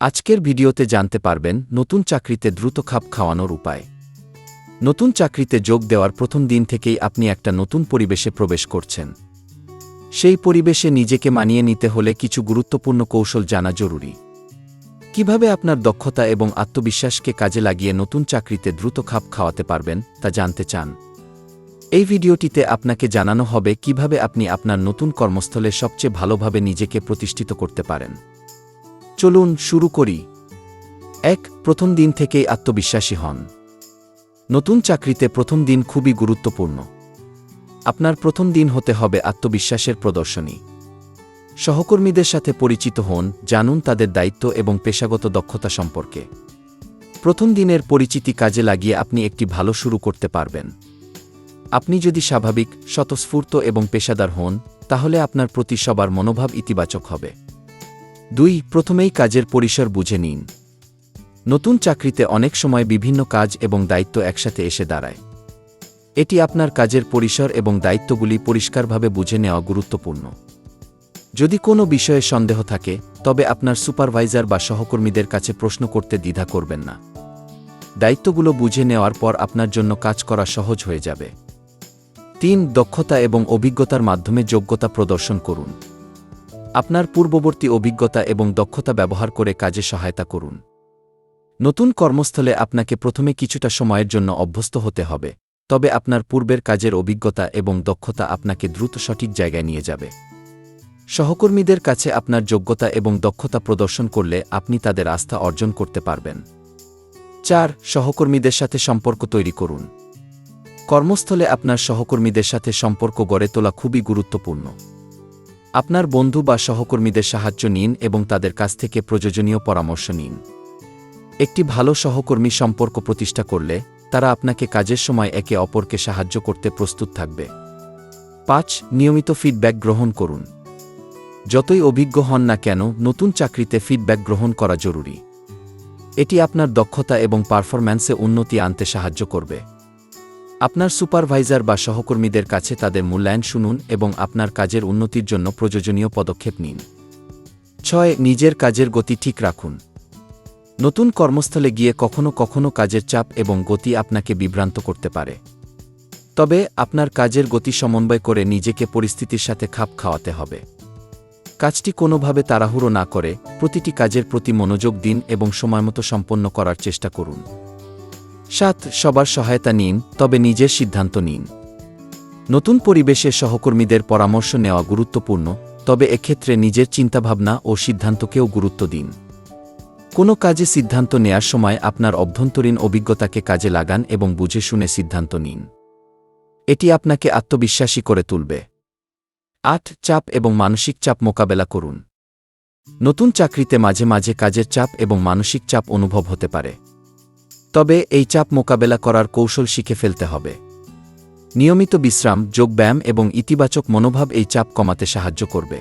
আজকের ভিডিওতে জানতে পারবেন নতুন চাকরিতে দ্রুত খাপ খাওয়ানোর উপায়। নতুন চাকরিতে যোগ দেওয়ার প্রথম দিন থেকেই আপনি একটা নতুন পরিবেশে প্রবেশ করছেন। সেই পরিবেশে নিজেকে মানিয়ে নিতে হলে কিছু গুরুত্বপূর্ণ কৌশল জানা জরুরি। কীভাবে আপনার দক্ষতা এবং আত্মবিশ্বাসকে কাজে লাগিয়ে নতুন চাকরিতে দ্রুত খাপ খাওয়াতে পারবেন, তা জানতে চান। এই ভিডিওটিতে আপনাকে জানানো হবে কীভাবে আপনি আপনার নতুন কর্মস্থলে সবচেয়ে ভালোভাবে নিজেকে প্রতিষ্ঠিত করতে পারেন। চলুন শুরু করি। এক, প্রথম দিন থেকেই আত্মবিশ্বাসী হন। নতুন চাকরিতে প্রথম দিন খুবই গুরুত্বপূর্ণ। আপনার প্রথম দিন হতে হবে আত্মবিশ্বাসের প্রদর্শনী। সহকর্মীদের সাথে পরিচিত হন, জানুন তাদের দায়িত্ব এবং পেশাগত দক্ষতা সম্পর্কে। প্রথম দিনের পরিচিতি কাজে লাগিয়ে আপনি একটি ভালো শুরু করতে পারবেন। আপনি যদি স্বাভাবিক, স্বতঃস্ফূর্ত এবং পেশাদার হন, তাহলে আপনার প্রতি সবার মনোভাব ইতিবাচক হবে। দুই, প্রথমেই কাজের পরিসর বুঝে নিন। নতুন চাকরিতে অনেক সময় বিভিন্ন কাজ এবং দায়িত্ব একসাথে এসে দাঁড়ায়। এটি আপনার কাজের পরিসর এবং দায়িত্বগুলি পরিষ্কারভাবে বুঝে নেওয়া গুরুত্বপূর্ণ। যদি কোনো বিষয়ে সন্দেহ থাকে, তবে আপনার সুপারভাইজার বা সহকর্মীদের কাছে প্রশ্ন করতে দ্বিধা করবেন না। দায়িত্বগুলো বুঝে নেওয়ার পর আপনার জন্য কাজ করা সহজ হয়ে যাবে। তিন, দক্ষতা এবং অভিজ্ঞতার মাধ্যমে যোগ্যতা প্রদর্শন করুন। আপনার পূর্ববর্তী অভিজ্ঞতা এবং দক্ষতা ব্যবহার করে কাজে সহায়তা করুন। নতুন কর্মস্থলে আপনাকে প্রথমে কিছুটা সময়ের জন্য অভ্যস্ত হতে হবে, তবে আপনার পূর্বের কাজের অভিজ্ঞতা এবং দক্ষতা আপনাকে দ্রুত সঠিক জায়গায় নিয়ে যাবে। সহকর্মীদের কাছে আপনার যোগ্যতা এবং দক্ষতা প্রদর্শন করলে আপনি তাদের আস্থা অর্জন করতে পারবেন। চার, সহকর্মীদের সাথে সম্পর্ক তৈরি করুন। কর্মস্থলে আপনার সহকর্মীদের সাথে সম্পর্ক গড়ে তোলা খুবই গুরুত্বপূর্ণ। আপনার বন্ধু বা সহকর্মীদের সাহায্য নিন এবং তাদের কাছ থেকে প্রয়োজনীয় পরামর্শ নিন। একটি ভালো সহকর্মী সম্পর্ক প্রতিষ্ঠা করলে, তারা আপনাকে কাজের সময় একে অপরকে সাহায্য করতে প্রস্তুত থাকবে। পাঁচ, নিয়মিত ফিডব্যাক গ্রহণ করুন। যতই অভিজ্ঞ হন না কেন, নতুন চাকরিতে ফিডব্যাক গ্রহণ করা জরুরি। এটি আপনার দক্ষতা এবং পারফরম্যান্সে উন্নতি আনতে সাহায্য করবে। আপনার সুপারভাইজার বা সহকর্মীদের কাছে তাদের মূল্যায়ন শুনুন এবং আপনার কাজের উন্নতির জন্য প্রয়োজনীয় পদক্ষেপ নিন। ছয়, নিজের কাজের গতি ঠিক রাখুন। নতুন কর্মস্থলে গিয়ে কখনো কখনো কাজের চাপ এবং গতি আপনাকে বিভ্রান্ত করতে পারে। তবে আপনার কাজের গতি সমন্বয় করে নিজেকে পরিস্থিতির সাথে খাপ খাওয়াতে হবে। কাজটি কোনোভাবে তাড়াহুড়ো না করে প্রতিটি কাজের প্রতি মনোযোগ দিন এবং সময়মতো সম্পন্ন করার চেষ্টা করুন। সাত সবার সহায়তা নিন, তবে নিজের সিদ্ধান্ত নিন। নতুন পরিবেশে সহকর্মীদের পরামর্শ নেওয়া গুরুত্বপূর্ণ, তবে এক্ষেত্রে নিজের চিন্তাভাবনা ও সিদ্ধান্তকেও গুরুত্ব দিন। কোনো কাজে সিদ্ধান্ত নেয়ার সময় আপনার অভ্যন্তরীণ অভিজ্ঞতাকে কাজে লাগান এবং বুঝে শুনে সিদ্ধান্ত নিন। এটি আপনাকে আত্মবিশ্বাসী করে তুলবে। আট, চাপ এবং মানসিক চাপ মোকাবেলা করুন। নতুন চাকরিতে মাঝে মাঝে কাজের চাপ এবং মানসিক চাপ অনুভব হতে পারে। তবে এই চাপ মোকাবেলা করার কৌশল শিখে ফেলতে হবে। নিয়মিত বিশ্রাম, যোগব্যায়াম এবং ইতিবাচক মনোভাব এই চাপ কমাতে সাহায্য করবে।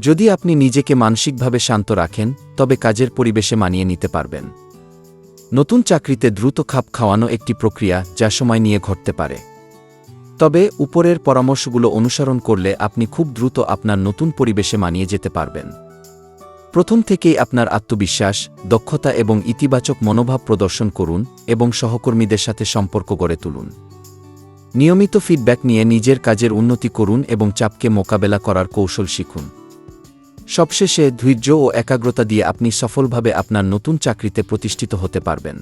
যদি আপনি নিজেকে মানসিকভাবে শান্ত রাখেন, তবে কাজের পরিবেশে মানিয়ে নিতে পারবেন। নতুন চাকরিতে দ্রুত খাপ খাওয়ানো একটি প্রক্রিয়া যা সময় নিয়ে ঘটতে পারে। তবে উপরের পরামর্শগুলো অনুসরণ করলে আপনি খুব দ্রুত আপনার নতুন পরিবেশে মানিয়ে যেতে পারবেন। প্রথম থেকেই আপনার আত্মবিশ্বাস, দক্ষতা এবং ইতিবাচক মনোভাব প্রদর্শন করুন এবং সহকর্মীদের সাথে সম্পর্ক গড়ে তুলুন। নিয়মিত ফিডব্যাক নিয়ে নিজের কাজের উন্নতি করুন এবং চাপকে মোকাবেলা করার কৌশল শিখুন। সবশেষে ধৈর্য ও একাগ্রতা দিয়ে আপনি সফলভাবে আপনার নতুন চাকরিতে প্রতিষ্ঠিত হতে পারবেন।